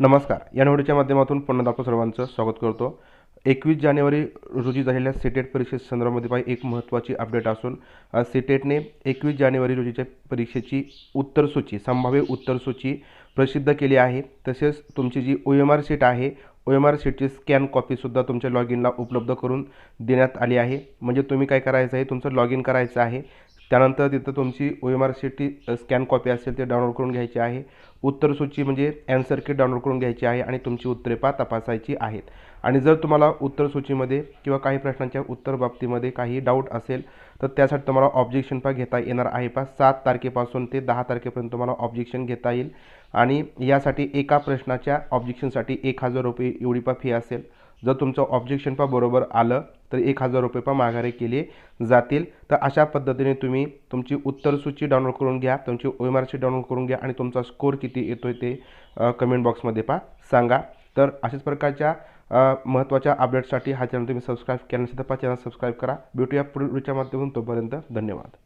नमस्कार. या निवडीच्या माध्यमातून पुन्हा आपलं सर्वांचं स्वागत करतो. एकवीस जानेवारी रोजी झालेल्या सीटेट परीक्षेसंदर्भामध्ये पाहिजे एक महत्त्वाची अपडेट असून सीटेटने एकवीस जानेवारी रोजीच्या परीक्षेची उत्तरसूची संभाव्य उत्तरसूची प्रसिद्ध केली आहे. तसेच तुमची जी ओ एम आर सीट आहे ओ एम आर सीटची स्कॅन कॉपीसुद्धा तुमच्या लॉग इनला उपलब्ध करून देण्यात आली आहे. म्हणजे तुम्ही काय करायचं आहे? तुमचं लॉग इन करायचं आहे. त्यानंतर तिथं तुमची O M R C T scan copy असेल ते डाउनलोड करून घ्यायची आहे. उत्तरसूची म्हणजे ॲन्सर किट डाउनलोड करून घ्यायची आहे आणि तुमची उत्तरे पा तपासायची आहेत. आणि जर तुम्हाला उत्तरसूचीमध्ये किंवा काही प्रश्नांच्या उत्तर बाबतीमध्ये काही डाऊट असेल तर त्यासाठी तुम्हाला ऑब्जेक्शन पा घेता येणार आहे पा सात तारखेपासून ते दहा तारखेपर्यंत तुम्हाला ऑब्जेक्शन घेता येईल. आणि यासाठी एका प्रश्नाच्या ऑब्जेक्शनसाठी एक हजार रुपये एवढी पा फी असेल. जर तुमचं ऑब्जेक्शन पा बरोबर आलं तर एक हजार रुपये पा माघारी केले जातील. तर अशा पद्धतीने तुम्ही तुमची उत्तरसूची डाउनलोड करून घ्या तुमची O M R C download करून घ्या आणि तुमचा स्कोर किती येतोय ते कमेंट बॉक्समध्ये पा सांगा. तर अशाच प्रकारच्या महत्त्वाच्या अपडेटसाठी हा चॅनल तुम्ही सबस्क्राईब केला नसेल तर पा चॅनल सबस्क्राईब करा. भेटूया पुढील माध्यमातून. तोपर्यंत धन्यवाद.